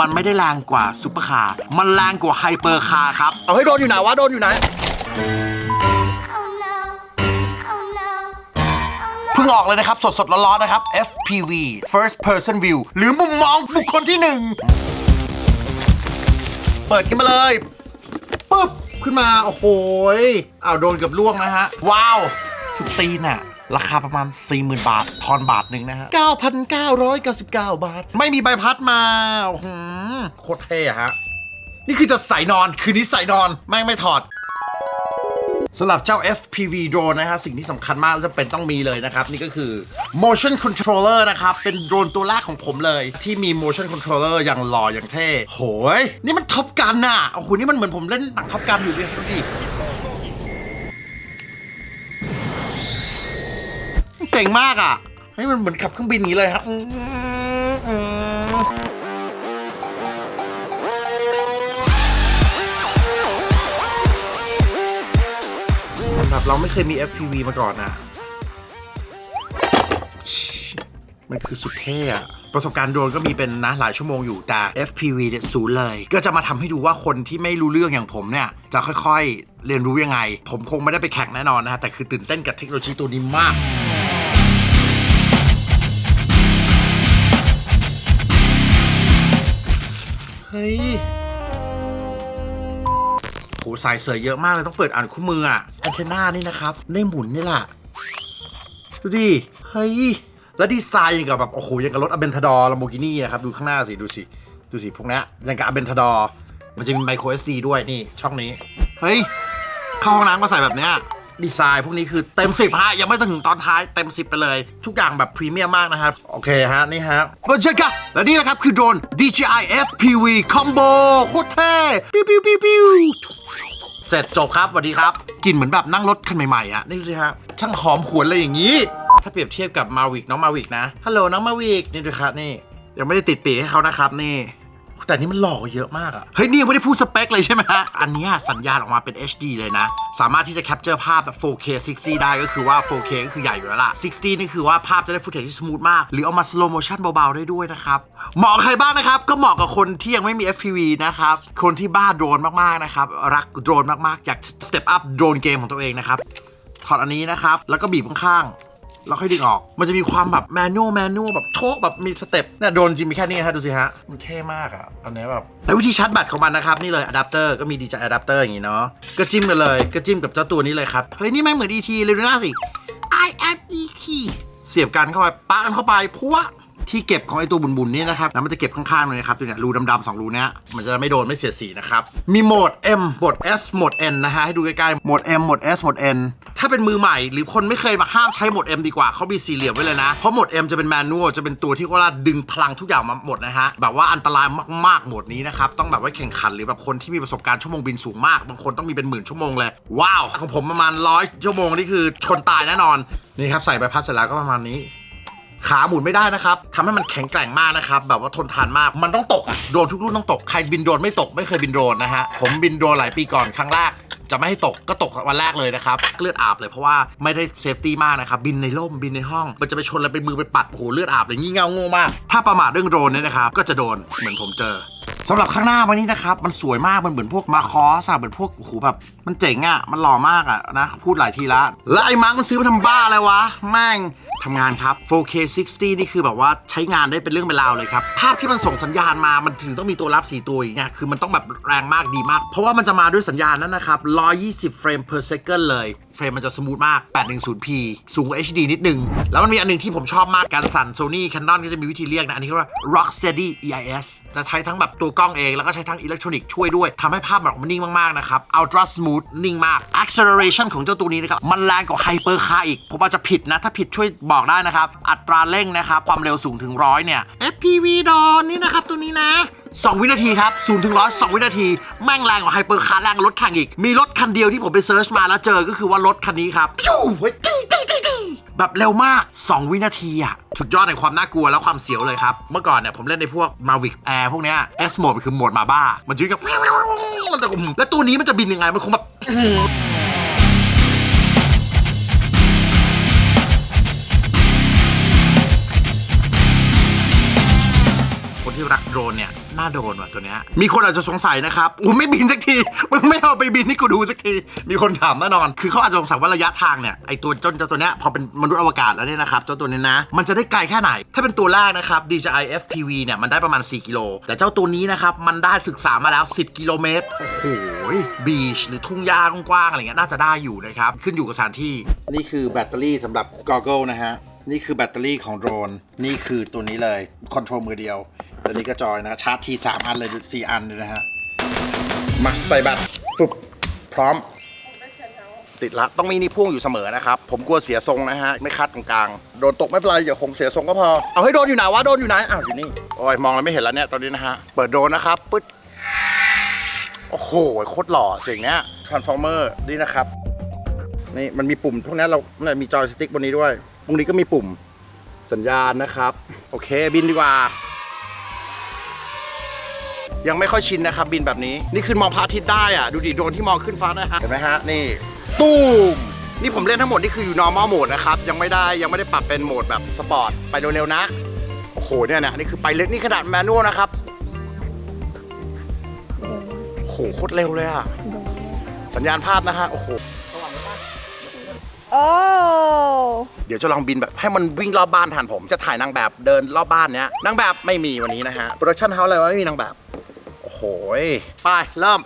มันไม่ได้แรงกว่าซุปเปอร์คาร์ มันแรงกว่าไฮเปอร์คาร์ครับ เอาให้โดนอยู่ไหนวะโดนอยู่ไหน Oh no. Oh no. Oh no. เพิ่งออกเลยนะครับสดสดๆ ร้อนๆ นะครับ FPV First Person View หรือมุมมองบุคคลที่หนึ่ง เปิดขึ้นมาเลยปึ๊บ ขึ้นมา โอ้โหยอ้าวโดนเกับล่วงนะฮะ ว้าว สุดตีนอะ ราคาประมาณ 40,000 บาท ทอนบาทหนึ่งนะฮะ 9,999 บาท ไม่มีใบพัดมาโอ้โคตรเท่อะฮะ นี่คือจะใส่นอน คืนนี้ใส่นอนแม่งไม่ถอดสำหรับเจ้า FPV drone นะฮะ สิ่งที่สำคัญมากจะเป็นต้องมีเลยนะครับ นี่ก็คือ motion controller นะครับ เป็นโดรนตัวแรกของผมเลย ที่มี motion controller อย่างหล่ออย่างเท่ โหย นี่มันท็อปกันน่ะ โอ้โห นี่มันเหมือนผมเล่นหนังท็อปกันอยู่ดิดูดิ เจ๋งมากอะเฮ้มันเหมือนขับเครื่องบินนี้เลยครับแบบเราไม่เคยมี FPV มาก่อนอะมันคือสุดเท่อะประสบการณ์โดนก็มีเป็นนะหลายชั่วโมงอยู่แต่ FPV เนี่ยศูนย์เลย ก็จะมาทำให้ดูว่าคนที่ไม่รู้เรื่องอย่างผมเนี่ย จะค่อยๆ เรียนรู้ยังไง ผมคงไม่ได้ไปแข่งแน่นอนนะฮะแต่คือตื่นเต้นกับเทคโนโลยีตัวนี้มาก เฮ้ยโหสายเสยเยอะมากเลยต้องเปิดอ่านคู่มืออะแอนเทนานี่นะครับได้หมุนนี่แหละดูดิเฮ้ยแล้วดีไซน์อย่างกับแบบโอ้โหอย่างกับรถอเบนทาดอร์ลัมโบกินี่นะครับดูข้างหน้าสิดูสิดูสิพวกนี้ยอย่างกับอเบนทาดอร์มันจะมีไมโครเอสดีด้วยนี่ช่องนี้ เฮ้ยเข้าห้องน้ำก็ใส่แบบเนี้ย ดีไซน์พวกนี้คือเต็มสิบฮะยังไม่ถึงตอนท้ายเต็มสิบไปเลย ทุกอย่างแบบพรีเมียมมากนะครับ โอเคฮะ นี่ฮะบนเชกะและนี่นะครับคือโดรน DJI FPV Combo โคตรเท่ปิ้วปิ้วปิ้วปิ้วเสร็จจบครับสวัสดีครับกลิ่นเหมือนแบบนั่งรถคันใหม่ๆอะนี่ดูสิฮะช่างหอมหวนเลยอย่างนี้ ถ้าเปรียบเทียบกับมาวิกน้องมาวิกนะฮัลโหลน้องมาวิกนี่ดูครับนี่ยังไม่ได้ติดปีกให้เขานะครับนี่ แต่นี่มันหล่อเยอะมากอะเฮ้ยนี่ยังไม่ได้พูดสเปคเลยใช่ไหมฮะ อันนี้สัญญาณออกมาเป็น HD เลยนะ สามารถที่จะแคปเจอร์ภาพแบบ 4K 60 ได้ก็คือว่า 4K ก็คือใหญ่อยู่แล้วล่ะ 60 นี่คือว่าภาพจะได้ฟุตเทจที่สมูทมาก หรือเอามา slow motion เบาๆได้ด้วยนะครับ เหมาะใครบ้างนะครับ ก็เหมาะกับคนที่ยังไม่มี FPV นะครับ คนที่บ้าโดรนมากๆนะครับ รักโดรนมากๆ อยาก step up โดรนเกมของตัวเองนะครับ ถอดอันนี้นะครับ แล้วก็บีบข้างๆ แล้วค่อยดึงออก มันจะมีความแบบแมนนวลแมนนวลแบบโชกแบบมีสเต็ปเนี่ยโดนจริงมีแค่นี้ฮะดูสิฮะ มันเท่มากอะ อันนี้แบบแล้ววิธีชาร์จแบตของมันนะครับ นี่เลยอะแดปเตอร์ก็มีดีจอะแดปเตอร์อย่างงี้เนาะก็จิ้มกันเลยก็จิ้มกับเจ้าตัวนี้เลยครับ เฮ้ย นี่แม่งเหมือน ET เลยดูหน้าสิ I am ET เสียบกันเข้าไปปะกันเข้าไปพัวที่เก็บของไอตัวบุนๆนี่นะครับ แล้วมันจะเก็บข้างๆเลยนะครับดูเนี่ยรูดำๆสองรูเนี้ยมันจะไม่โดนไม่เสียดสีนะครับ มีโหมด M โหมด S โหมด N นะฮะให้ดูใกล้ๆโหมด M โหมด S โหมด N ถ้าเป็นมือใหม่หรือคนไม่เคยมาห้ามใช้หมด M ดีกว่าเขามีสี่เหลี่ยมไว้เลยนะ เพราะหมด M จะเป็นแมนนวลจะเป็นตัวที่ว่าดึงพลังทุกอย่างมาหมดนะฮะ แบบว่าอันตรายมากๆโหมดนี้นะครับ ต้องแบบว่าแข่งขันหรือแบบคนที่มีประสบการณ์ชั่วโมงบินสูงมาก บางคนต้องมีเป็นหมื่นชั่วโมงเลย ว้าว ของผมประมาณร้อยชั่วโมงนี่คือชนตายแน่นอน นี่ครับใส่ใบพัดเสร็จแล้วก็ประมาณนี้ขาหมุนไม่ได้นะครับทำให้มันแข็งแกร่งมากนะครับ แบบว่าทนทานมาก มันต้องตกอะโดนทุกรุ่นต้องตก ใครบินโดนไม่ตกไม่เคยบินโดนนะฮะ ผมบินโดนหลายปีก่อนครั้งแรก จะไม่ให้ตกก็ตกวันแรกเลยนะครับเลือดอาบเลยเพราะว่าไม่ได้เซฟตี้มากนะครับบินในร่มบินในห้อง มันจะไปชนอะไรไปมือไปปัดโอ้โหเลือดอาบเลยงี่เง่าโง่มาก ถ้าประมาทเรื่องโดรนเนี่ยนะครับก็จะโดนเหมือนผมเจอสำหรับข้างหน้าวันนี้นะครับ มันสวยมาก มันเหมือนพวกมาคอสอะเหมือนพวกโอ้โหแบบ มันเจ๋งอะมันหล่อมากอะนะ พูดหลายทีละ แล้วไอ้มาร์กมันซื้อมาทำบ้าอะไรวะ แม่งทำงานครับ 4K 60 นี่คือแบบว่าใช้งานได้เป็นเรื่องเป็นราวเลยครับ ภาพที่มันส่งสัญญาณมา มันถึงต้องมีตัวรับ 4 ตัวอย่างเงี้ย คือมันต้องแบบแรงมากดีมาก เพราะว่ามันจะมาด้วยสัญญาณนั้นนะครับ 120 เฟรม per second เลยเฟรมมันจะสมูทมาก 810p สูงกว่า HD นิดนึง แล้วมันมีอันหนึงที่ผมชอบมากการสั่น Sony Canon ก็จะมีวิธีเรียกนะ อันนี้เขาเรียกว่า Rocksteady EIS จะใช้ทั้งแบบตัวกล้องเอง แล้วก็ใช้ทั้งอิเล็กทรอนิกส์ช่วยด้วยทำให้ภาพแบบมันนิ่งมาก ๆ นะครับ Ultra Smooth นิ่งมาก Acceleration ของเจ้าตัวนี้นะครับ มันแรงกว่า Hyper Car อีก ผมอาจจะผิดนะ ถ้าผิดช่วยบอกได้นะครับ อัตราเร่งนะครับ ความเร็วสูงถึงร้อยเนี่ย FPV ดอนนี่นะครับตัวนี้นะ 2 วินาทีครับ0ถึงร้อย2วินาที แม่งแรงกว่าไฮเปอร์คาร์แรงกว่ารถแข่งอีก มีรถคันเดียวที่ผมไปเซิร์ชมาแล้วเจอก็คือว่ารถคันนี้ครับแบบเร็วมาก 2 วินาทีอะสุดยอดในความน่ากลัวและความเสียวเลยครับ เมื่อก่อนเนี่ยผมเล่นในพวก Mavic Air พวกเนี้ย S mode มันคือโหมดมาบ้า มันจะกับมันจะแล้วตัวนี้มันจะบินยังไงมันคงแบบ รักโดรนเนี่ยน่าโดนว่ะตัวเนี้ยมีคนอาจจะสงสัยนะครับอู้ไม่บินสักทีมึงไม่เอาไปบินให้กูดูสักที มีคนถามแน่นอน คือเขาอาจจะสงสัยว่าระยะทางเนี่ยไอตัวจ้าเจ้าตัวเนี้ยพอเป็นมนุษย์อวกาศแล้วเนี่ยนะครับเจ้าตัวนี้นะ มันจะได้ไกลแค่ไหน ถ้าเป็นตัวแรกนะครับ DJI FPV เนี่ยมันได้ประมาณ 4 กิโล แต่เจ้าตัวนี้นะครับมันได้ศึกษามาแล้ว 10 กิโลเมตร โอ้โหบีชหรือทุ่งหญ้ากว้างๆอะไรเงี้ยน่าจะได้อยู่นะครับ ขึ้นอยู่กับสถานที่ นี่คือแบตเตอรี่สำหรับ Goggle นะฮะนี่คือแบตเตอรี่ของโดรน นี่คือตัวนี้เลยคอนโทรลมือเดียว ตัวนี้ก็จอยนะ ชาร์จทีสามอันเลยสี่อันเลยนะฮะ มาใส่แบตรฟุบพร้อม ติดละ ต้องมีนี่พ่วงอยู่เสมอนะครับ ผมกลัวเสียทรงนะฮะ ไม่คัดตรงกลาง โดนตกไม่เป็นไรอย่าคงเสียทรงก็พอ เอาให้โดนอยู่ไหนวะ โดนอยู่ไหน อ้าวอยู่นี่ โอ้ยมองแล้วไม่เห็นแล้วเนี่ยตอนนี้นะฮะ เปิดโดนนะครับ ปึ๊ด โอ้โห โคตรหล่อเสียงเนี้ย transformer นี่นะครับ นี่มันมีปุ่มพวกนี้เราเนี่ยมีจอยสติ๊กบนนี้ด้วย ตรงนี้ก็มีปุ่มสัญญาณนะครับ โอเค บินดีกว่า ยังไม่ค่อยชินนะครับบินแบบนี้ นี่คือมองพระอาทิตย์ได้อะดูดิโดรนที่มองขึ้นฟ้านะฮะเห็นไหมฮะนี่ตูมนี่ผมเล่นทั้งหมดนี่คืออยู่ normal mode นะครับยังไม่ได้ยังไม่ได้ปรับเป็นโหมดแบบสปอร์ตไปเร็วๆนะโอ้โหเนี่ยนะนี่คือไปเล็กนี่ขนาดแมนนวลนะครับโอ้โหโคตรเร็วเลยอะสัญญาณภาพนะฮะโอ้โหโอ้เดี๋ยวจะลองบินแบบให้มันวิ่งรอบบ้านแทนผมจะถ่ายนางแบบเดินรอบบ้านเนี้ยนางแบบไม่มีวันนี้นะฮะโปรดักชั่นเฮาส์อะไรวะไม่มีนางแบบ โอ้ยไปเริ่ม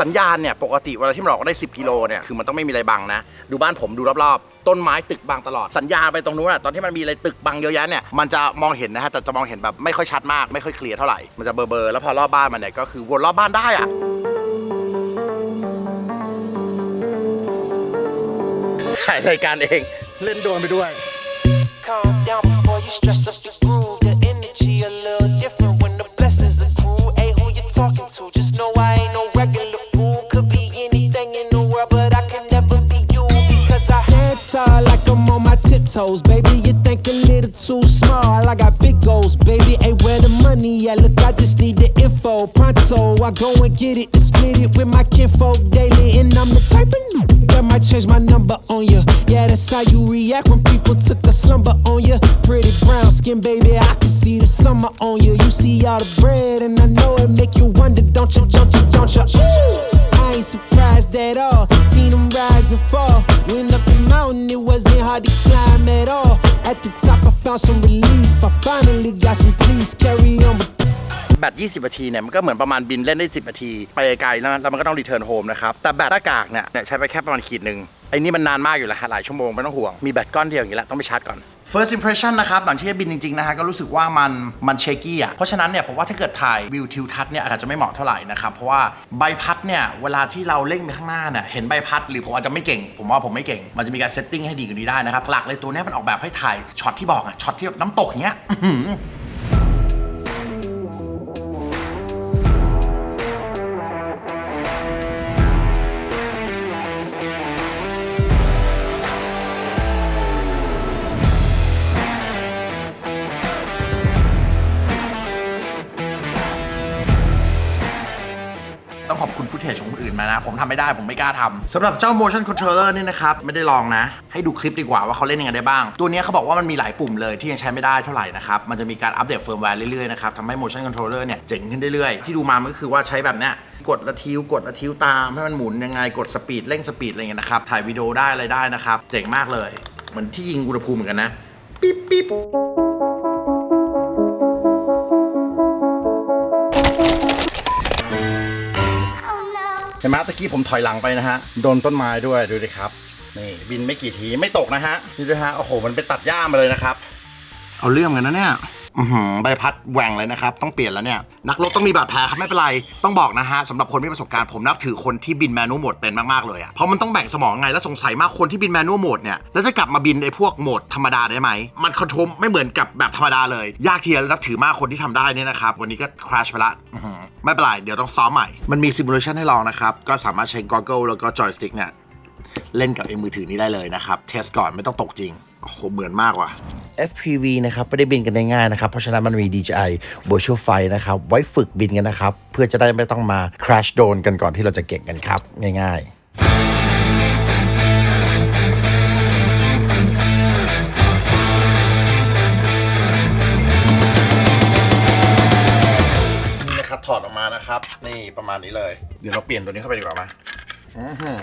สัญญาณเนี่ยปกติเวลาที่มันออกได้ 10 กิโลเนี่ยคือมันต้องไม่มีอะไรบังนะ ดูบ้านผมดูรอบๆ ต้นไม้ตึกบังตลอดสัญญาณไปตรงนู้นอะตอนที่มันมีอะไรตึกบังเยอะแยะเนี่ยมันจะมองเห็นนะฮะแต่จะมองเห็นแบบไม่ค่อยชัดมากไม่ค่อยเคลียร์เท่าไหร่มันจะเบลอๆแล้วพอรอบบ้านมันเนี่ยก็คือวนรอบบ้านได้อะถ่ายรายการเองเล่นโดรนไปด้วย Calm down before you stress up the groove. Tiptoes, baby. You think a little too small. I got big goals, baby. Hey, where the money at? Look, I just need the info. Pronto, I go and get it and split it with my kinfolk daily, and I'm the type of that might change my number on you. Yeah, that's how you react when people took a slumber on you. Pretty brown skin, baby, I can see the summer on you. You see all the bread, and I know it make you wonder, don't you, don't you, don't you? Ooh, ain't surprised at all. Seen them rise and fall. Went up the mountain, it wasn't hard to climb at all. At the top, I found some relief. I finally got some peace. Carry on with แบต20 นาทีเนี่ยมันก็เหมือนประมาณบินเล่นได้ 10 นาที ไปไกลแล้วแล้วมันก็ต้องรีเทิร์นโฮมนะครับ แต่แบตหน้ากากเนี่ยเนี่ยใช้ไปแค่ประมาณขีดหนึ่งไอ้นี่มันนานมากอยู่แล้วฮะหลายชั่วโมงไม่ต้องห่วง มีแบตก้อนเดียวอย่างนี้แหละต้องไปชาร์จก่อน First impression นะครับหลังที่ได้บินจริงๆนะฮะก็รู้สึกว่ามันมันเชกี้อะเพราะฉะนั้นเนี่ยผมว่าถ้าเกิดถ่ายวิวทิวทัศน์เนี่ยอาจจะไม่เหมาะเท่าไหร่นะครับเพราะว่าใบพัดเนี่ยเวลาที่เราเร่งไปข้างหน้าเนี่ยเห็นใบพัดหรือผมอาจจะไม่เก่ง ผมว่าผมไม่เก่ง มันจะมีการเซตติ้งให้ดีกว่านี้ได้นะครับหลักเลยตัวนี้มันออกแบบให้ถ่ายช็อตที่บอกอะช็อตที่แบบน้ำตกเงี้ย จของคนอื่นมานะ ผมทำไม่ได้ผมไม่กล้าทำสำหรับเจ้า motion controller นี่นะครับ ไม่ได้ลองนะ ให้ดูคลิปดีกว่าว่าเขาเล่นยังไงได้บ้าง ตัวเนี้ยเขาบอกว่ามันมีหลายปุ่มเลยที่ยังใช้ไม่ได้เท่าไหร่นะครับ มันจะมีการอัปเดตเฟิร์มแวร์เรื่อยๆนะครับทำให้ motion controller เนี่ยเจ๋งขึ้นเรื่อยๆ ที่ดูมามันก็คือว่าใช้แบบเนี้ยกดละทิวกดละทิวตามให้มันหมุนยังไงกดสปีดเร่งสปีดอะไรเงี้ยนะครับถ่ายวิดีโอได้อะไรได้นะครับเจ๋งมากเลย เหมือนที่ยิงอุณหภูมิเหมือนกันนะปิ๊บปิ๊บ เห็นไหมตะกี้ผมถอยหลังไปนะฮะโดนต้นไม้ด้วยดูดิครับนี่บินไม่กี่ทีไม่ตกนะฮะนี่ด้วยฮะโอ้โหมันไปตัดหญ้ามาเลยนะครับ เอาเรื่องกันนะเนี่ย อือหือใบพัดแหว่งเลยนะครับ ต้องเปลี่ยนแล้วเนี่ย นักรบต้องมีบาดแผลครับไม่เป็นไร ต้องบอกนะฮะสำหรับคนไม่มีประสบการณ์ผมนับถือคนที่บินแมนนวลโหมดเป็นมากๆเลยอะเพราะมันต้องแบ่งสมองไงแล้วสงสัยมากคนที่บินแมนนวลโหมดเนี่ยแล้วจะกลับมาบินไอ้พวกโหมดธรรมดาได้ไหมมันคอนโทรลไม่เหมือนกับแบบธรรมดาเลย ยากทีเดียวนับถือมากคนที่ทำได้เนี่ยนะครับวันนี้ก็คราชไปละอื้อหือไม่เป็นไรเดี๋ยวต้องซ้อมใหม่มันมีซิมูเลชันให้ลองนะครับก็สามารถใช้ Goggle แล้วก็ Joystick เนี่ยเล่นกับไอ้มือถือนี้ได้เลยนะครับเทสก่อนไม่ต้องตกจริง โอ้โหเหมือนมากว่ะ FPV นะครับไม่ได้บินกันง่ายๆนะครับ เพราะฉะนั้นมันมี DJI Virtual Flight นะครับ ไว้ฝึกบินกันนะครับ เพื่อจะได้ไม่ต้องมา crash drone กันก่อนที่เราจะเก่งกันครับ ง่ายๆนี่นะครับถอดออกมานะครับ นี่ประมาณนี้เลย เดี๋ยวเราเปลี่ยนตัวนี้เข้าไปดีกว่ามาอื้อหือ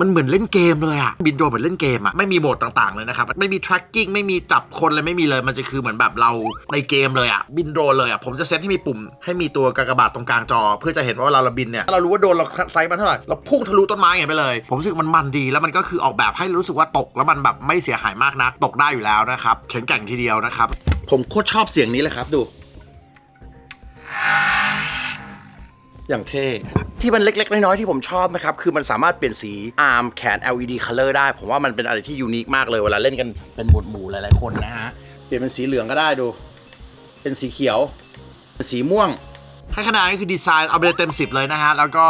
มันเหมือนเล่นเกมเลยอะบินโดรนเหมือนเล่นเกมอะไม่มีโหมดต่างๆเลยนะครับ ไม่มี tracking ไม่มีจับคนเลยไม่มีเลยมันจะคือเหมือนแบบเราในเกมเลยอะบินโดรนเลยอะผมจะเซตให้มีปุ่ม ให้มีตัวกากบาทตรงกลางจอ เพื่อจะเห็นว่าเวลาเราบินเนี่ยเรารู้ว่าโดนเราไซส์มันเท่าไหร่เราพุ่งทะลุต้นไม้ไงไปเลย ผมรู้สึกมันมันดีแล้วมันก็คือออกแบบให้รู้สึกว่าตกแล้วมันแบบไม่เสียหายมากนะตกได้อยู่แล้วนะครับแข็งแกร่งทีเดียวนะครับผมโคตรชอบเสียงนี้เลยครับดู อย่างเท่ ที่มันเล็กๆ น้อยๆ ที่ผมชอบนะครับ คือมันสามารถเปลี่ยนสีอาร์มแขน LED color ได้ ผมว่ามันเป็นอะไรที่ยูนิคมากเลย เวลาเล่นกันเป็นหมวดหมู่หลายๆคนนะฮะ เปลี่ยนเป็นสีเหลืองก็ได้ดู เป็นสีเขียว เป็นสีม่วง ให้คะแนนก็คือดีไซน์เอาไปเลยเต็ม 10 เลยนะฮะ แล้วก็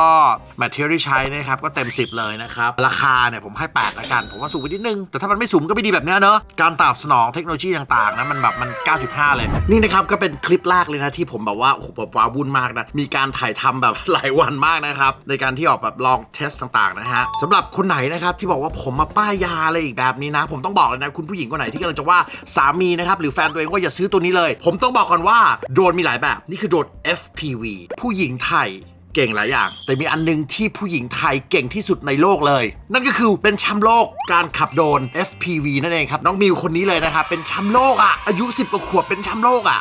แมทเทียลที่ใช้นะครับก็เต็ม 10 เลยนะครับ ราคาเนี่ยผมให้ 8 ละกัน ผมว่าสูงไปนิดนึง แต่ถ้ามันไม่สูงก็ไม่ดีแบบเนี้ยเนอะการตอบสนองเทคโนโลยีต่างๆนะมันแบบมัน 9.5 เลย นี่นะครับก็เป็นคลิปแรกเลยนะที่ผมแบบว่าโอ้โหแบบว้าวุ่นมากนะมีการถ่ายทำแบบหลายวันมากนะครับในการที่ออกแบบลองเทสต่างๆนะฮะสำหรับคนไหนนะครับที่บอกว่าผมมาป้ายยาอะไรอีกแบบนี้นะ ผมต้องบอกเลยนะคุณผู้หญิงคนไหนที่กำลังจะว่าสามีนะครับหรือแฟนตัวเองว่าอย่าซื้อตัวนี้เลย ผมต้องบอกก่อนว่าโดรนมีหลายแบบนี่คือโดรน FPV ผู้หญิงไทยเก่งหลายอย่าง แต่มีอันหนึงที่ผู้หญิงไทยเก่งที่สุดในโลกเลย นั่นก็คือเป็นแชมป์โลกการขับโดรน FPV นั่นเองครับ น้องมิวคนนี้เลยนะครับเป็นแชมป์โลกอะ่ะอายุ 10กว่าขวบเป็นแชมป์โลกอะ่ะ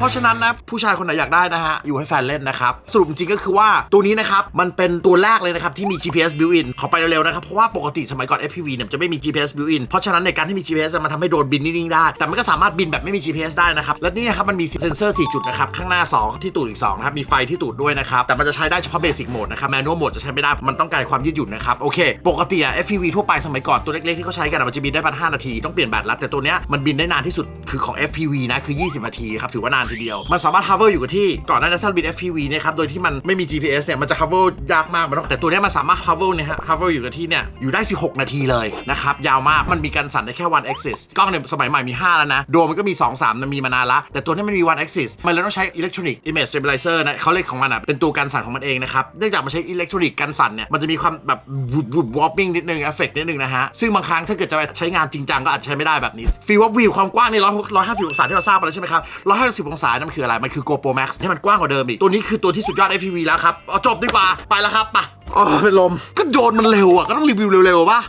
เพราะฉะนั้นนะผู้ชายคนไหนอยากได้นะฮะ อยู่ให้แฟนเล่นนะครับ สรุปจริงก็คือว่าตัวนี้นะครับ มันเป็นตัวแรกเลยนะครับ ที่มี GPS built-in ขอไปเร็วๆนะครับ เพราะว่าปกติสมัยก่อน FPV เนี่ยจะไม่มี GPS built-in เพราะฉะนั้นในการที่มี GPS มันทำให้โดรนบินนิ่งๆได้ แต่มันก็สามารถบินแบบไม่มี GPS ได้นะครับ และนี่นะครับมันมีเซ็นเซอร์ 4 จุดนะครับข้างหน้า 2 ที่ตูดอีก2นะครับมีไฟที่ตูดด้วยนะครับแต่มันจะใช้ได้เฉพาะเบสิกโหมดนะครับแมนนวลโหมดจะใช้ไม่ได้มันต้องการความยืดหยุ่นนะครับโอเค ปกติอะ FPV ทั่วไปสมัยก่อนตัวเล็กๆที่เขาใช้กันมันจะบินได้ประมาณ5นาที ต้องเปลี่ยนแบตล้วแต่ตัวเนี้ยมันบินได้นานที่สุดคือของ FPV นะคือ 20 นาทีครับถือว่านานทีเดียว มันสามารถ hover อยู่กับที่ก่อนหน้านั้นถ้าบิน FPV นี่ยครับ โดยที่มันไม่มี GPS เนี่ย มันจะ hover ยากมากมันต้องแต่ตัวนี้มันสามารถ hover เนี่ยฮะ hover อยู่กับที่เนี่ย อยู่ได้ 16 นาทีเลยนะครับ ยาวมาก มันมีการสั่นได้แค่ one axis กล้องเนี่ยสมัยใหม่มี 5 แล้วนะ โดรนมันก็มี 2 3มันมีมานานละ แต่ตัวนี้มันมี one axis มันเลยต้องใช้ electronic image stabilizer นะเขาเรียกของมันอะ เป็นตัวการสั่นของมันเองนะครับ เนื่องจากมันใช้อิเล็กทรอนิกส์กันสั่นเนี่ย มันจะมีความแบบวูดวูดวอปปิ้งนิดนึงเอฟเฟกนิดนึงนะฮะ ซึ่งบางครั้งถ้าเกิดจะไปใช้งานจริงจังก็อาจจะใช้ไม่ได้แบบนี้ฟีลว่าวิวความกว้างนี่ร้อยร้อยห้าสิบองศาที่เราทราบไปแล้วใช่ไหมครับร้อยห้าสิบองศานั่นมันคืออะไร มันคือ GoPro Max ที่มันกว้างกว่าเดิมอีก ตัวนี้คือตัวที่สุดยอด FPV แล้วครับเอาจบดีกว่า ไปแล้วครับไปะอ๋อเป็นลม ก็โดนมันเร็วอะ ก็ต้องรีวิวเร็วๆป่ะ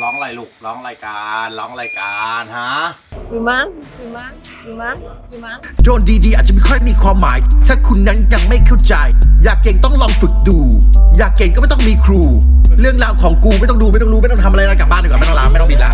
ร้องอะไรลูก ร้องรายการ ร้องรายการฮะ ดีมั้งดีมั้งดีมั้งดีมั้งโดนดีๆ อาจจะไม่ค่อยมีความหมาย ถ้าคุณนั้นยังไม่เข้าใจ อยากเก่งต้องลองฝึกดู อยากเก่งก็ไม่ต้องมีครู เรื่องราวของกูไม่ต้องดูไม่ต้องรู้ไม่ต้องทำอะไรแล้วกลับบ้านดีกว่าไม่ต้องลาไม่ต้องบินละ